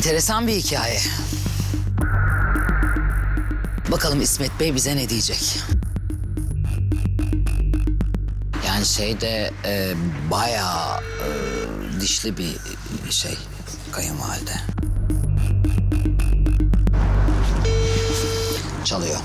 Enteresan bir hikaye. Bakalım İsmet Bey bize ne diyecek? Yani şeyde e, bayağı e, dişli bir şey kayınvalide. Çalıyor.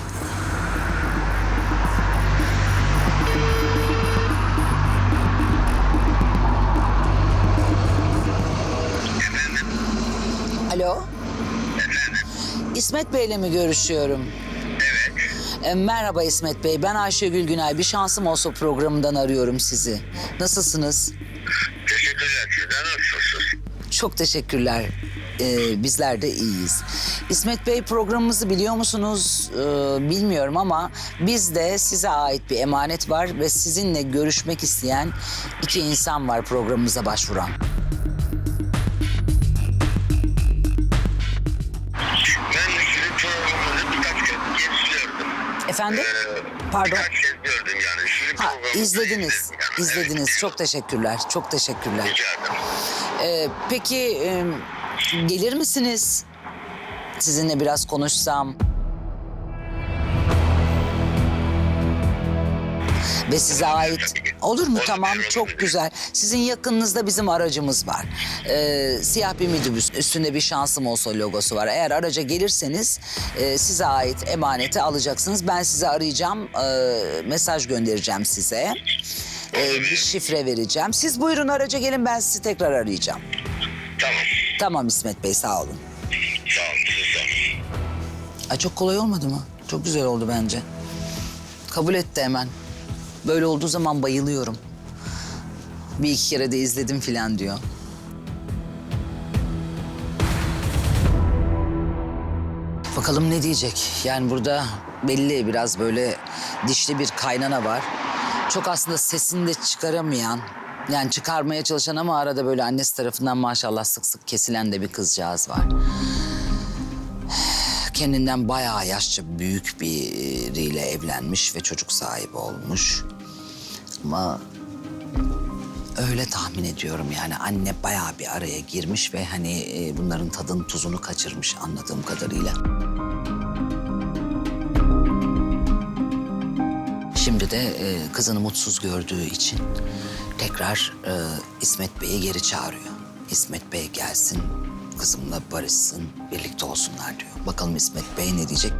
İsmet Bey'le mi görüşüyorum? Evet. E, merhaba İsmet Bey, ben Ayşegül Günay. Bir şansım olsa programından arıyorum sizi. Nasılsınız? Teşekkürler. Sizden nasılsınız? Çok teşekkürler. E, bizler de iyiyiz. İsmet Bey programımızı biliyor musunuz? E, bilmiyorum ama bizde size ait bir emanet var ve sizinle görüşmek isteyen iki insan var programımıza başvuran. Efendim? Ee, Pardon. Birkaç kez gördüm yani. Sizin Ha, programınızı izlediniz. izledim yani. İzlediniz. Evet, Çok teşekkürler. Çok teşekkürler. Rica ederim. Ee, peki e, gelir misiniz? Sizinle biraz konuşsam. Ve size ait olur mu? Tamam çok güzel. Sizin yakınınızda bizim aracımız var. Ee, siyah bir minibüs üstünde bir şansım olsa logosu var. Eğer araca gelirseniz e, size ait emaneti alacaksınız. Ben sizi arayacağım. e, mesaj göndereceğim size. E, bir şifre vereceğim. Siz buyurun araca gelin ben sizi tekrar arayacağım. Tamam. Tamam İsmet Bey sağ olun. Sağ olun. Siz. Ay çok kolay olmadı mı? Çok güzel oldu bence. Kabul etti hemen. Böyle olduğu zaman bayılıyorum. Bir iki kere de izledim filan diyor. Bakalım ne diyecek? Yani burada belli biraz böyle dişli bir kaynana var. Çok aslında sesini de çıkaramayan, yani çıkarmaya çalışan ama arada böyle annesi tarafından maşallah sık sık kesilen de bir kızcağız var kendinden bayağı yaşça büyük biriyle evlenmiş ve çocuk sahibi olmuş. Ama öyle tahmin ediyorum yani anne bayağı bir araya girmiş ve hani e, bunların tadını tuzunu kaçırmış anladığım kadarıyla. Şimdi de e, kızını mutsuz gördüğü için tekrar e, İsmet Bey'i geri çağırıyor. İsmet Bey gelsin, kızımla barışsın, birlikte olsunlar diyor. Bakalım İsmet Bey ne diyecek?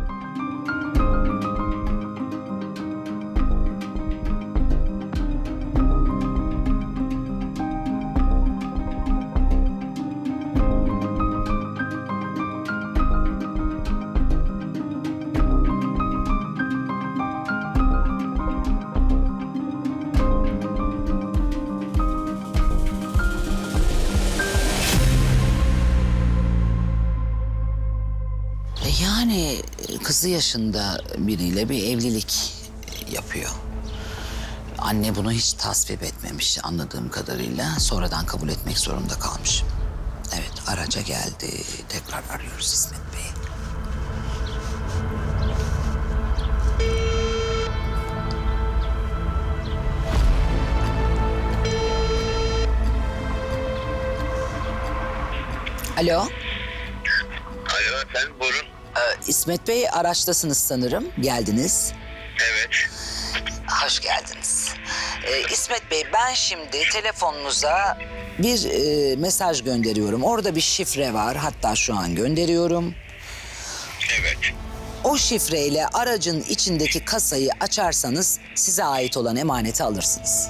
Kızı yaşında biriyle bir evlilik yapıyor. Anne bunu hiç tasvip etmemiş anladığım kadarıyla. Sonradan kabul etmek zorunda kalmış. Evet araca geldi. Tekrar arıyoruz İsmet Bey'i. Alo. Alo efendim buyurun. İsmet Bey araçtasınız sanırım. Geldiniz. Evet. Hoş geldiniz. Ee, İsmet Bey ben şimdi telefonunuza bir e, mesaj gönderiyorum. Orada bir şifre var. Hatta şu an gönderiyorum. Evet. O şifreyle aracın içindeki kasayı açarsanız size ait olan emaneti alırsınız.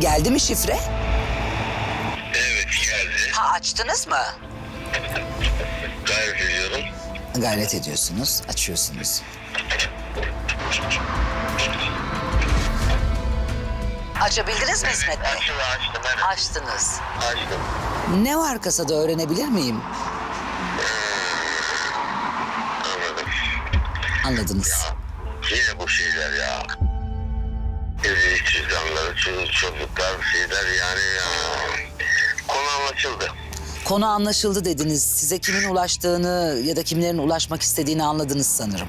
Geldi mi şifre? Açtınız mı? Gayret ediyorum. Gayret ediyorsunuz, açıyorsunuz. Açabildiniz mi İsmet Bey? Açtım açtım evet. Açtınız. Açtım. Ne var kasada öğrenebilir miyim? Anladım. Anladınız. Yine bu şeyler ya. Evlilik cüzdanları, çocuk- çocuklar şeyler yani ya. Konu anlaşıldı. Konu anlaşıldı dediniz. Size kimin ulaştığını ya da kimlerin ulaşmak istediğini anladınız sanırım.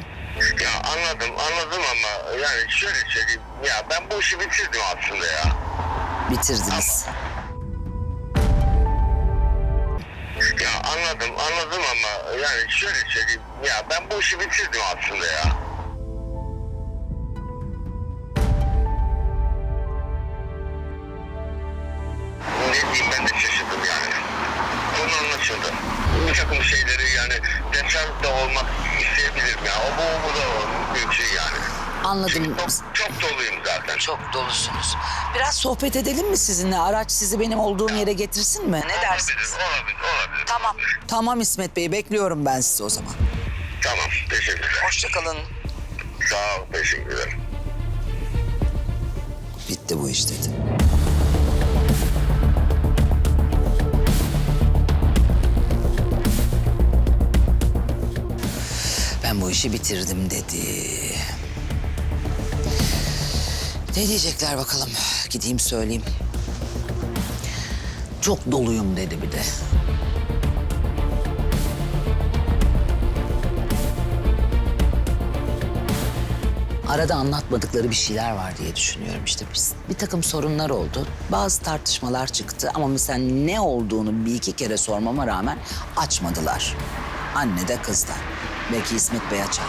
Ya anladım anladım ama yani şöyle söyleyeyim. Ya ben bu işi bitirdim aslında ya. Bitirdiniz. Ya anladım anladım ama yani şöyle söyleyeyim. Ya ben bu işi bitirdim aslında ya. Ne diyeyim ben de yani. Anlaşıldı. Bir takım şeyleri yani tesadüf de olmak isteyebilirim ya. O bu, bu da mümkün yani. Anladım. Çok, çok doluyum zaten. Çok dolusunuz. Biraz sohbet edelim mi sizinle? Araç sizi benim olduğum yere getirsin mi? Ne dersiniz? Olabilir, olabilir, olabilir. Tamam. Tamam İsmet Bey bekliyorum ben sizi o zaman. Tamam, teşekkürler. Hoşçakalın. Sağ ol, teşekkürler. Bitti bu iş dedi. Bu işi bitirdim dedi. Ne diyecekler bakalım. Gideyim söyleyeyim. Çok doluyum dedi bir de. Arada anlatmadıkları bir şeyler var diye düşünüyorum. İşte biz, bir takım sorunlar oldu. Bazı tartışmalar çıktı ama mesela ne olduğunu bir iki kere sormama rağmen açmadılar. Anne de kız da. Belki İsmet Bey açar.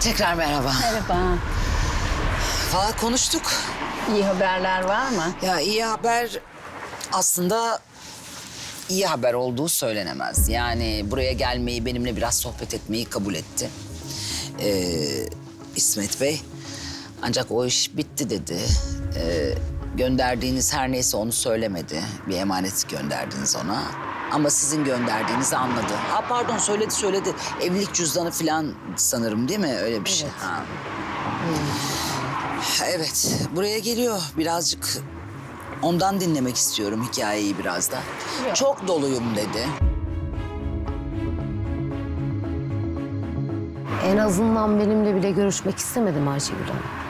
Tekrar merhaba. Merhaba. Valla konuştuk. İyi haberler var mı? Ya iyi haber aslında iyi haber olduğu söylenemez. Yani buraya gelmeyi, benimle biraz sohbet etmeyi kabul etti. Ee, İsmet Bey. Ancak o iş bitti dedi. Ee, gönderdiğiniz her neyse onu söylemedi. Bir emanet gönderdiniz ona. Ama sizin gönderdiğinizi anladı. Ha pardon söyledi söyledi. Evlilik cüzdanı falan sanırım değil mi? Öyle bir şey. Ha. Evet, buraya geliyor. Birazcık ondan dinlemek istiyorum hikayeyi biraz da. Yok. Çok doluyum dedi. En azından benimle bile görüşmek istemedim Ayşegül Hanım.